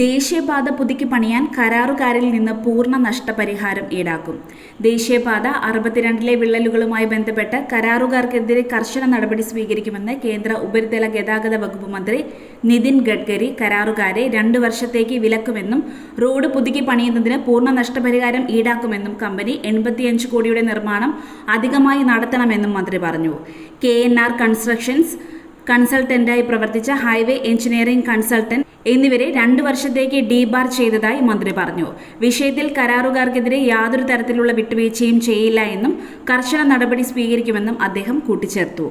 ദേശീയപാത പുതുക്കി പണിയാൻ കരാറുകാരിൽ നിന്ന് പൂർണ നഷ്ടപരിഹാരം ഈടാക്കും. ദേശീയപാത അറുപത്തിരണ്ടിലെ വിള്ളലുകളുമായി ബന്ധപ്പെട്ട് കരാറുകാർക്കെതിരെ കർശന നടപടി സ്വീകരിക്കുമെന്ന് കേന്ദ്ര ഉപരിതല ഗതാഗത വകുപ്പ് മന്ത്രി നിതിൻ ഗഡ്കരി കരാറുകാരെ രണ്ടു വർഷത്തേക്ക് വിലക്കുമെന്നും റോഡ് പുതുക്കി പണിയുന്നതിന് പൂർണ നഷ്ടപരിഹാരം ഈടാക്കുമെന്നും കമ്പനി എൺപത്തിയഞ്ച് കോടിയുടെ നിർമ്മാണം അധികമായി നടത്തണമെന്നും മന്ത്രി പറഞ്ഞു. കെ കൺസ്ട്രക്ഷൻസ് കൺസൾട്ടന്റായി പ്രവർത്തിച്ച ഹൈവേ എഞ്ചിനീയറിംഗ് കൺസൾട്ടന്റ് എന്നിവരെ രണ്ടു വർഷത്തേക്ക് ഡീബാർ ചെയ്തതായി മന്ത്രി പറഞ്ഞു. വിഷയത്തിൽ കരാറുകാർക്കെതിരെ യാതൊരു തരത്തിലുള്ള വിട്ടുവീഴ്ചയും ചെയ്യില്ല എന്നും കർശന നടപടി സ്വീകരിക്കുമെന്നും അദ്ദേഹം കൂട്ടിച്ചേർത്തു.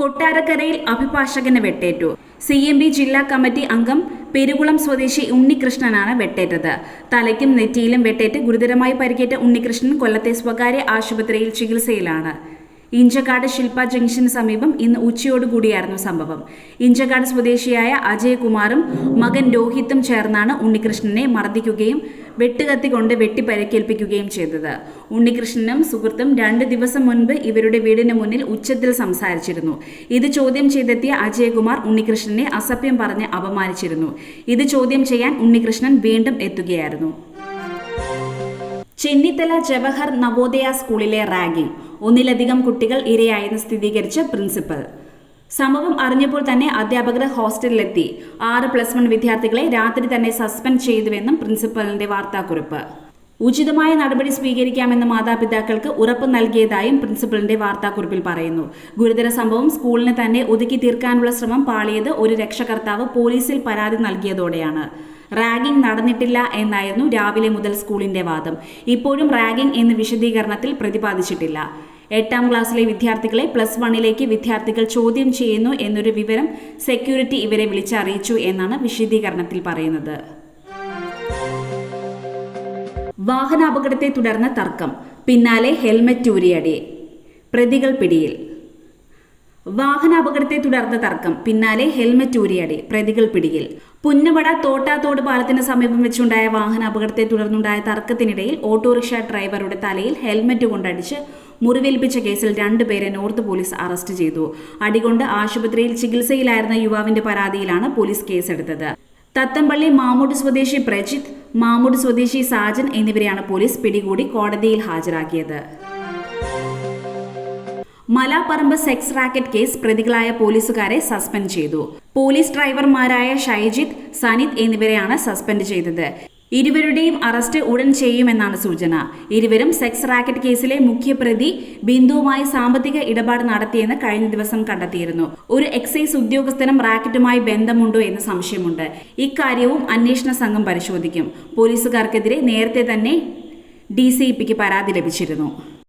കൊട്ടാരക്കരയിൽ അഭിഭാഷകന് വെട്ടേറ്റു. സി എം ബി ജില്ലാ കമ്മിറ്റി അംഗം പെരുകുളം സ്വദേശി ഉണ്ണികൃഷ്ണനാണ് വെട്ടേറ്റത്. തലയ്ക്കും നെറ്റിയിലും വെട്ടേറ്റ് ഗുരുതരമായി പരിക്കേറ്റ ഉണ്ണികൃഷ്ണൻ കൊല്ലത്തെ സ്വകാര്യ ആശുപത്രിയിൽ ചികിത്സയിലാണ്. ഇഞ്ചക്കാട് ശില്പ ജംഗ്ഷന് സമീപം ഇന്ന് ഉച്ചയോടുകൂടിയായിരുന്നു സംഭവം. ഇഞ്ചക്കാട് സ്വദേശിയായ അജയ്കുമാറും മകൻ രോഹിത്തും ചേർന്നാണ് ഉണ്ണികൃഷ്ണനെ മർദ്ദിക്കുകയും വെട്ടുകത്തി കൊണ്ട് വെട്ടി പരിക്കേൽപ്പിക്കുകയും ചെയ്തത്. ഉണ്ണികൃഷ്ണനും സുഹൃത്തും രണ്ട് ദിവസം മുൻപ് ഇവരുടെ വീടിന് മുന്നിൽ ഉച്ചത്തിൽ സംസാരിച്ചിരുന്നു. ഇത് ചോദ്യം ചെയ്തെത്തിയ അജയ്കുമാർ ഉണ്ണികൃഷ്ണനെ അസഭ്യം പറഞ്ഞ് അപമാനിച്ചിരുന്നു. ഇത് ചോദ്യം ചെയ്യാൻ ഉണ്ണികൃഷ്ണൻ വീണ്ടും എത്തുകയായിരുന്നു. ചെന്നിത്തല ജവഹർ നവോദയ സ്കൂളിലെ റാഗിംഗ് ഒന്നിലധികം കുട്ടികൾ ഇരയായെന്ന് സ്ഥിരീകരിച്ച പ്രിൻസിപ്പൽ. സംഭവം അറിഞ്ഞപ്പോൾ തന്നെ അധ്യാപകർ ഹോസ്റ്റലിലെത്തി. ആറ് പ്ലസ് വൺ വിദ്യാർത്ഥികളെ രാത്രി തന്നെ സസ്പെൻഡ് ചെയ്തുവെന്നും പ്രിൻസിപ്പലിന്റെ വാർത്താക്കുറിപ്പ്. ഉചിതമായ നടപടി സ്വീകരിക്കാമെന്ന് മാതാപിതാക്കൾക്ക് ഉറപ്പ് നൽകിയതായും പ്രിൻസിപ്പലിന്റെ വാർത്താക്കുറിപ്പിൽ പറയുന്നു. ഗുരുതര സംഭവം സ്കൂളിന് തന്നെ ഒതുക്കി തീർക്കാനുള്ള ശ്രമം പാളിയത് ഒരു രക്ഷകർത്താവ് പോലീസിൽ പരാതി നൽകിയതോടെയാണ്. റാഗിംഗ് നടന്നിട്ടില്ല എന്നായിരുന്നു രാവിലെ മുതൽ സ്കൂളിന്റെ വാദം. ഇപ്പോഴും റാഗിംഗ് എന്ന് വിശദീകരണത്തിൽ പ്രതിപാദിച്ചിട്ടില്ല. എട്ടാം ക്ലാസ്സിലെ വിദ്യാർത്ഥികളെ പ്ലസ് വണ്ണിലേക്ക് വിദ്യാർത്ഥികൾ ചോദ്യം ചെയ്യുന്നു എന്നൊരു വിവരം സെക്യൂരിറ്റി ഇവരെ വിളിച്ചറിയിച്ചു എന്നാണ് വിശദീകരണത്തിൽ പറയുന്നത്. വാഹനാപകടത്തെ തുടർന്ന് തർക്കം. പിന്നാലെ ഹെൽമറ്റ് ഊരിയടി. പ്രതികൾ പിടിയിൽ. വാഹനാപകടത്തെ തുടർന്ന് തർക്കം. പിന്നാലെ ഹെൽമറ്റ് ഊരിയടി. പ്രതികൾ പിടിയിൽ. പുന്നവട തോട്ടാത്തോട് പാലത്തിന് സമീപം വെച്ചുണ്ടായ വാഹനാപകടത്തെ തുടർന്നുണ്ടായ തർക്കത്തിനിടയിൽ ഓട്ടോറിക്ഷ ഡ്രൈവറുടെ തലയിൽ ഹെൽമറ്റ് കൊണ്ടടിച്ച് മുറിവേൽപ്പിച്ച കേസിൽ രണ്ടുപേരെ നോർത്ത് പോലീസ് അറസ്റ്റ് ചെയ്തു. അടികൊണ്ട് ആശുപത്രിയിൽ ചികിത്സയിലായിരുന്ന യുവാവിന്റെ പരാതിയിലാണ് പോലീസ് കേസെടുത്തത്. തത്തമ്പള്ളി മാമൂട് സ്വദേശി പ്രജിത്ത് മാമൂട് സ്വദേശി സാജൻ എന്നിവരെയാണ് പോലീസ് പിടികൂടി കോടതിയിൽ ഹാജരാക്കിയത്. മലാപ്പറമ്പ് സെക്സ് റാക്കറ്റ് കേസ് പ്രതികളായ പോലീസുകാരെ സസ്പെൻഡ് ചെയ്തു. പോലീസ് ഡ്രൈവർമാരായ ഷൈജിത്ത് സനിത് എന്നിവരെയാണ് സസ്പെൻഡ് ചെയ്തത്. ഇരുവരുടെയും അറസ്റ്റ് ഉടൻ ചെയ്യുമെന്നാണ് സൂചന. ഇരുവരും സെക്സ് റാക്കറ്റ് കേസിലെ മുഖ്യപ്രതി ബിന്ദുവുമായി സാമ്പത്തിക ഇടപാട് നടത്തിയെന്ന് കഴിഞ്ഞ ദിവസം കണ്ടെത്തിയിരുന്നു. ഒരു എക്സൈസ് ഉദ്യോഗസ്ഥനും റാക്കറ്റുമായി ബന്ധമുണ്ടോ എന്ന് സംശയമുണ്ട്. ഇക്കാര്യവും അന്വേഷണ സംഘം പരിശോധിക്കും. പോലീസുകാർക്കെതിരെ നേരത്തെ തന്നെ ഡി പരാതി ലഭിച്ചിരുന്നു.